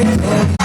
everything.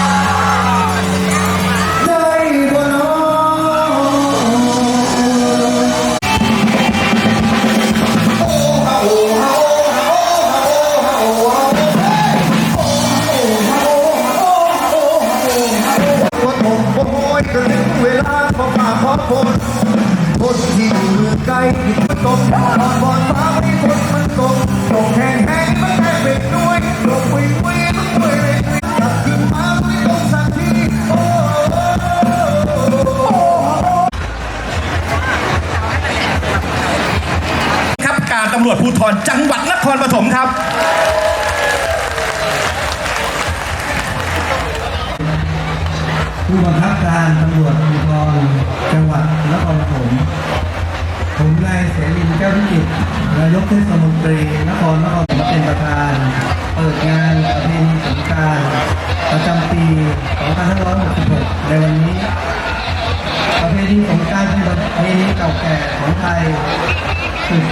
ำรวจภูธรจังหวัดนครปฐมครับผู้บังคับการตำรวจภูธร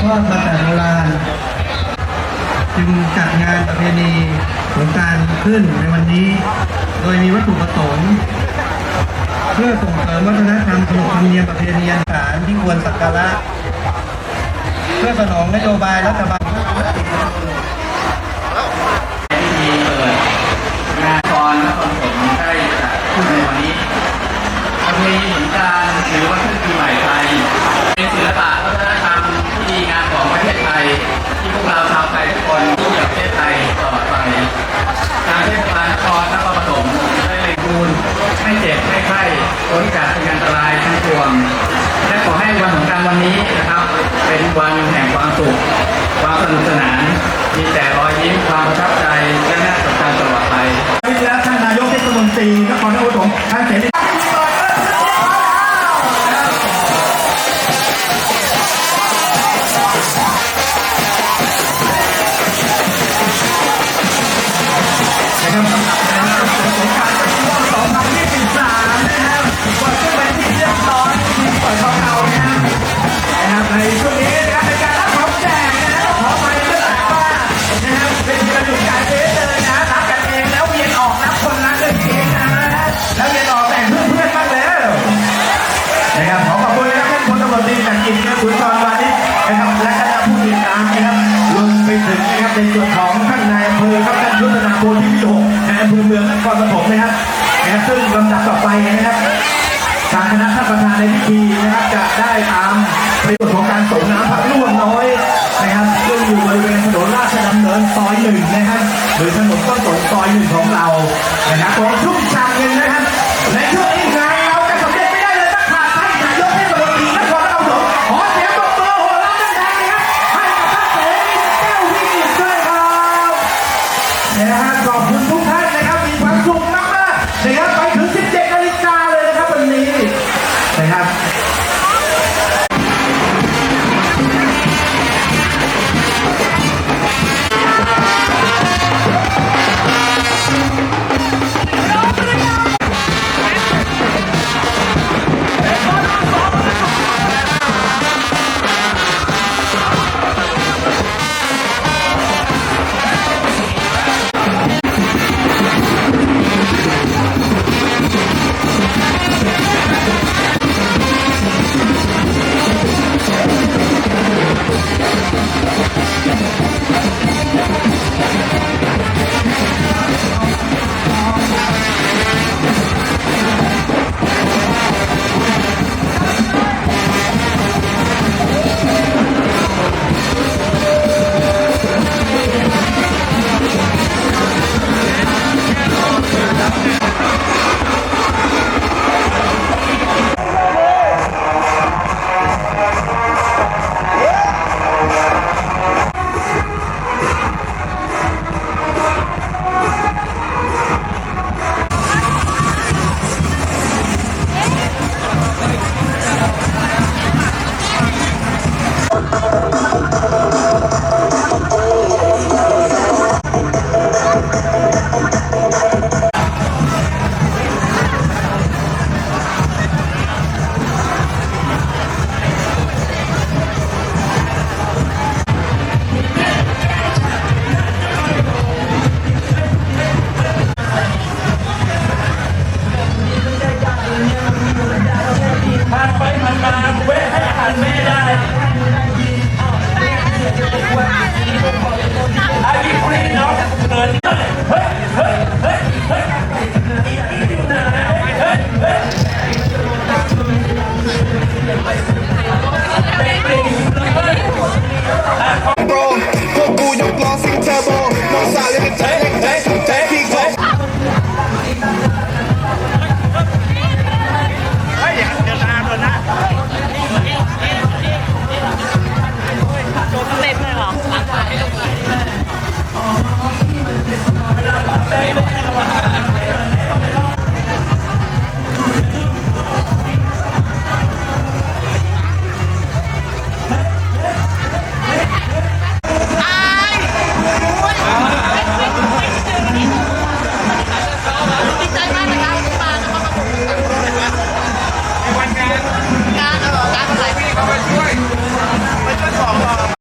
ทอดมาแต่โบราณจึงจัดงานประเพณีสงการขึ้นในวันนี้ โดยมีวัตถุประสงค์เพื่อส่งเสริมวัฒนธรรมขนมเนียมประเพณีอันสารที่ควรสักการะ เพื่อสนองนโยบายรัฐบาล สนุกสนาน มีแต่รอยยิ้มความประทับ เป็นของท่านนายอำเภอครับท่านยุทธนาโพธิพิโยนายอำเภอเมืองนครปฐมนะครับนะซึ่งลำดับต่อไปนะครับทางคณะท่านประธานในพิธีนะครับจะได้ตามประโยชน์ของการส่งน้ำพระร่วงน้อยนะครับซึ่งอยู่บริเวณถนนราชดำเนินซอยหนึ่งนะครับหรือถนนต้นสน Let's go.